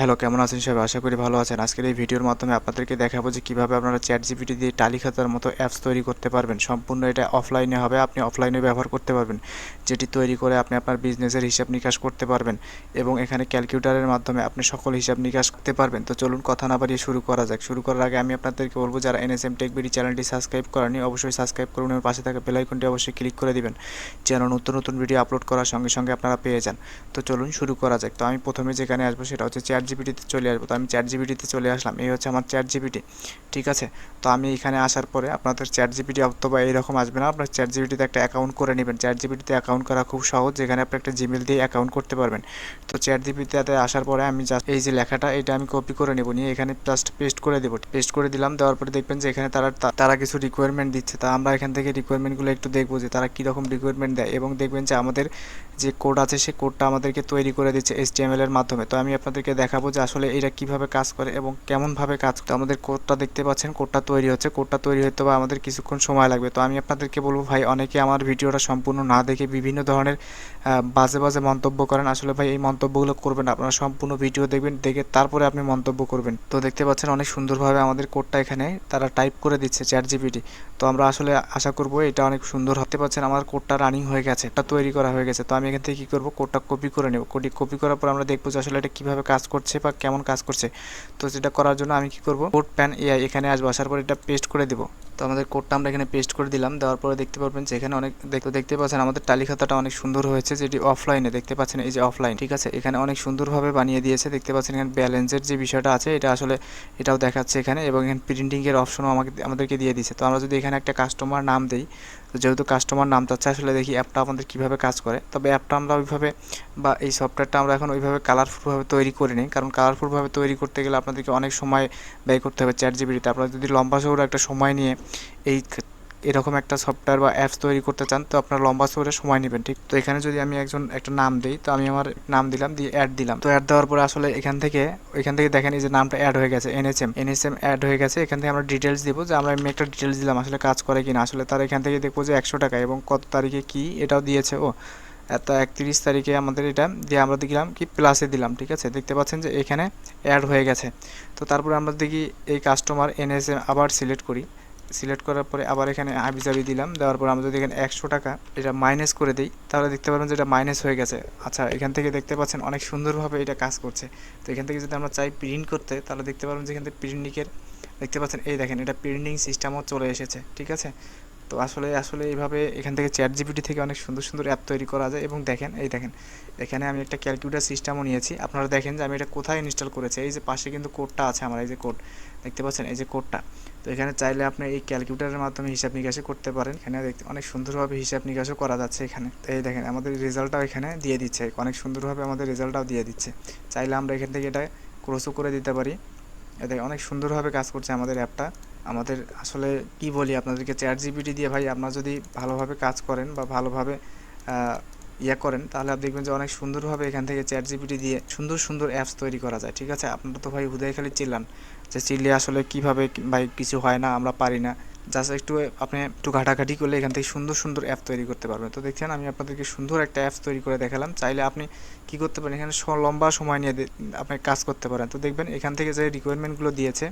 Hello কেমন আছেন সবাই? আশা করি ভালো আছেন। আজকের এই ভিডিওর মাধ্যমে আপনাদেরকে দেখাবো যে কীভাবে আপনারা চ্যাট জিপিটি দিয়ে টালি খাতার মতো অ্যাপস তৈরি করতে পারবেন। সম্পূর্ণ এটা অফলাইনে হবে, আপনি অফলাইনে ব্যবহার করতে পারবেন। যেটি তৈরি করে আপনি আপনার বিজনেসের হিসাব নিকাশ করতে পারবেন এবং এখানে ক্যালকুলেটারের মাধ্যমে আপনি সকল হিসাব নিকাশ করতে পারবেন। তো চলুন কথা না বাড়িয়ে শুরু করা যাক। শুরু করার আগে আমি আপনাদেরকে বলব, যারা এনএসএম টেক বিডি চ্যানেলটি সাবস্ক্রাইব করেনি অবশ্যই সাবস্ক্রাইব করুন এবং পাশে থাকা বেল আইকনটি অবশ্যই ক্লিক করে দিবেন। যেন নতুন নতুন ভিডিও আপলোড করার সঙ্গে সঙ্গে আপনারা পেয়ে যান। তো চলুন শুরু করা যাক। তো আমি প্রথমে যেখানে আসব, সেটা হচ্ছে চ্যাট জিপিটিতে চলে আসব। তো আমি চ্যাট জিপিটিতে চলে আসলাম। এই হচ্ছে আমার চ্যাট জিপিটি ঠিক আছে? তো আমি এখানে আসার পরে আপনাদের চ্যাট জিপিটি অথবা এইরকম আসবে না। আপনার চ্যাট জিপিটিতে একটা অ্যাকাউন্ট করে নেবেন। চ্যাট জিপিটিতে অ্যাকাউন্ট করা খুব সহজ। যেখানে আপনি একটা জিমেল দিয়ে অ্যাকাউন্ট করতে পারবেন। তো চ্যাট জিপিটিতে আসার পরে আমি জাস্ট এই যে লেখাটা, এটা আমি কপি করে নেব। নিয়ে এখানে জাস্ট পেস্ট করে দেবো। পেস্ট করে দিলাম। দেওয়ার পরে দেখবেন যে এখানে তারা তারা কিছু রিকোয়ারমেন্ট দিচ্ছে। তা আমরা এখান থেকে রিকোয়ারমেন্টগুলো একটু দেখব যে তারা কীরকম রিকোয়ারমেন্ট দেয়। এবং দেখবেন যে আমাদের যে কোড আছে, সে কোডটা আমাদেরকে তৈরি করে দিচ্ছে এইচ এর মাধ্যমে। তো আমি আপনাদেরকে দেখাবো যে আসলে এটা কীভাবে কাজ করে এবং কেমনভাবে কাজ করে। আমাদের কোডটা দেখতে পাচ্ছেন কোডটা তৈরি হচ্ছে। কোডটা তৈরি হতে বা আমাদের কিছুক্ষণ সময় লাগবে। তো আমি আপনাদেরকে বলব ভাই, অনেকে আমার ভিডিওটা সম্পূর্ণ না দেখে বিভিন্ন ধরনের বাজে বাজে মন্তব্য করেন। আসলে ভাই, এই মন্তব্যগুলো করবেন আপনারা সম্পূর্ণ ভিডিও দেখবেন, দেখে তারপরে আপনি মন্তব্য করবেন। তো দেখতে পাচ্ছেন অনেক সুন্দরভাবে আমাদের কোডটা এখানে তারা টাইপ করে দিচ্ছে চ্যাট জিপিটি তো আমরা আসলে আশা করব এটা অনেক সুন্দর হতে পারছেন আমার কোডটা রানিং হয়ে গেছে এটা তৈরি করা হয়ে গেছে। তো আমি এখান থেকে কী করব? কোডটা কপি করে নেব। কোডি কপি করার পর আমরা দেখব যে আসলে এটা কীভাবে কাজ করছে। বা কেমন কাজ করছে, তো সেটা করার জন্য আমি কি করব? কোড প্যান এআই এখানে আসব, আসার পর এটা পেস্ট করে দেবো। তো আমাদের কোডটা আমরা এখানে পেস্ট করে দিলাম, দেওয়ার পরে দেখতে পারবেন যে এখানে অনেক, দেখতে দেখতে পাচ্ছেন আমাদের টালি খাতাটা অনেক সুন্দর হয়েছে, যেটি অফলাইনে দেখতে পাচ্ছেন এই যে অফলাইন ঠিক আছে? এখানে অনেক সুন্দরভাবে বানিয়ে দিয়েছে, দেখতে পাচ্ছেন এখানে ব্যালেন্সের যে বিষয়টা আছে, এটা আসলে এটাও দেখাচ্ছে এখানে এবং এখানে প্রিন্টিংয়ের অপশনও আমাকে, আমাদেরকে দিয়ে দিচ্ছে তো আমরা যদি এখানে একটা কাস্টমার নাম দিই তো যেহেতু কাস্টমার নাম চাচ্ছে আসলে দেখি অ্যাপটা আমাদের কীভাবে কাজ করে। তবে অ্যাপটা আমরা ওইভাবে বা এই সফটওয়্যারটা আমরা এখন ওইভাবে কালারফুলভাবে তৈরি করিনি। কারণ কালারফুলভাবে তৈরি করতে গেলে আপনাদেরকে অনেক সময় ব্যয় করতে হবে চ্যাট জিবিটিতে আপনারা যদি লম্বা সৌর একটা সময় নিয়ে এই এরকম একটা সফটওয়্যার বা অ্যাপস তৈরি করতে চান, তো আপনার লম্বা সৌরে সময় নেবেন, ঠিক? তো এখানে যদি আমি একজন, একটা নাম দিই, তো আমি আমার নাম দিলাম, দিয়ে অ্যাড দিলাম। তো অ্যাড দেওয়ার পরে আসলে এখান থেকে এখান থেকে দেখেন এই যে নামটা অ্যাড হয়ে গেছে এনএসএম এনএসএম অ্যাড হয়ে গেছে, এখান থেকে আমরা ডিটেলস দিব যে আমরা এমনি একটা ডিটেলস দিলাম, আসলে কাজ করে কিনা। আসলে তার এখান থেকে দেখব যে একশো টাকা এবং কত তারিখে কি এটাও দিয়েছে, ও। এত একত্রিশ তারিখে আমাদের এটা দিয়ে আমরা দেখলাম কি প্লাসে দিলাম, ঠিক আছে? দেখতে পাচ্ছেন যে এখানে অ্যাড হয়ে গেছে। তো তারপরে আমরা দেখি এই কাস্টমার এনএসএম আবার সিলেক্ট করি। সিলেক্ট করার পরে আবার এখানে আবিজাবি দিলাম। দেওয়ার পর আমরা যদি এখানে একশো টাকা এটা মাইনাস করে দিই, তাহলে দেখতে পারবেন যে এটা মাইনাস হয়ে গেছে। আচ্ছা এখান থেকে দেখতে পাচ্ছেন অনেক সুন্দরভাবে এটা কাজ করছে। তো এখান থেকে যদি আমরা চাই প্রিন্ট করতে, তাহলে দেখতে পারবেন যে এখান থেকে প্রিন্টিংয়ের দেখতে পাচ্ছেন এই দেখেন এটা প্রিন্টিং সিস্টেমও চলে এসেছে, ঠিক আছে? তো আসলে আসলে এইভাবে এখান থেকে চ্যাট জিপিটি থেকে অনেক সুন্দর সুন্দর অ্যাপ তৈরি করা যায়। এবং দেখেন, এই দেখেন, এখানে আমি একটা ক্যালকুলেটার সিস্টেমও নিয়েছি। আপনারা দেখেন যে আমি এটা কোথায় ইনস্টল করেছি? এই যে পাশে কিন্তু কোডটা আছে আমার, এই যে কোড দেখতে পাচ্ছেন? এই যে কোডটা তো এখানে চাইলে আপনি এই ক্যালকুলেটারের মাধ্যমে হিসাব নিকাশও করতে পারেন। এখানে দেখতে অনেক সুন্দরভাবে হিসাব নিকাশও করা যাচ্ছে এখানে। তো এই দেখেন, আমাদের রেজাল্টটাও এখানে দিয়ে দিচ্ছে। অনেক সুন্দরভাবে আমাদের রেজাল্টটাও দিয়ে দিচ্ছে। চাইলে আমরা এখান থেকে এটা ক্রসও করে দিতে পারি। এতে অনেক সুন্দরভাবে কাজ করছে আমাদের অ্যাপটা আমাদের আসলে কি বলি আপনাদেরকে চ্যাট জিপিটি দিয়ে ভাই আপনারা যদি ভালোভাবে কাজ করেন বা ভালোভাবে ইয়ে করেন, তাহলে আপনি দেখবেন যে অনেক সুন্দরভাবে এখান থেকে চ্যাট জিপিটি দিয়ে সুন্দর সুন্দর অ্যাপস তৈরি করা যায়, ঠিক আছে? আপনারা তো ভাই হুদায় চিল্লান যে, চিল্লে আসলে কীভাবে ভাই কিছু হয় না, আমরা পারি না। জাস্ট একটু, আপনি একটু ঘাটাঘাটি করলে এখান থেকে সুন্দর সুন্দর অ্যাপ তৈরি করতে পারবেন। তো দেখছেন, আমি আপনাদেরকে সুন্দর একটা অ্যাপস তৈরি করে দেখালাম। চাইলে আপনি কি করতে পারেন, এখানে লম্বা সময় নিয়ে আপনি কাজ করতে পারেন। তো দেখবেন, এখান থেকে যে রিকোয়ারমেন্টগুলো দিয়েছে,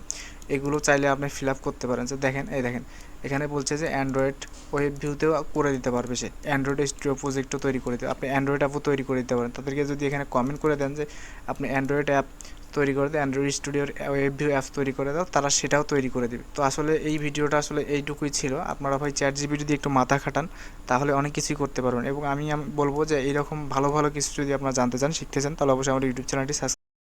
এগুলো চাইলে আপনি ফিল আপ করতে পারেন। যে দেখেন, এই দেখেন, এখানে বলছে যে অ্যান্ড্রয়েড ওয়েব ভিউতেও করে দিতে পারবে সে। অ্যান্ড্রয়েড স্টুডিও প্রজেক্টও তৈরি করে দিতে আপনি অ্যান্ড্রয়েড অ্যাপও তৈরি করে দিতে পারেন। তাদেরকে যদি এখানে কমেন্ট করে দেন যে, আপনি অ্যান্ড্রয়েড অ্যাপ তৈরি করে দেয় অ্যান্ড্রয়েড স্টুডিওর ওয়েব ভিউ অ্যাপ তৈরি করে দাও, তারা সেটাও তৈরি করে দেবে। তো আসলে এই ভিডিওটা আসলে এইটুকুই ছিল। আপনারা ভাই চ্যাট জিবি যদি একটু মাথা খাটান, তাহলে অনেক কিছুই করতে পারবেন। এবং আমি বলব যে, এইরকম ভালো ভালো কিছু যদি আপনারা জানতে চান, শিখতে চান, তাহলে অবশ্যই আমার ইউটিউব চ্যানেলটি সাবস্ক্রাইব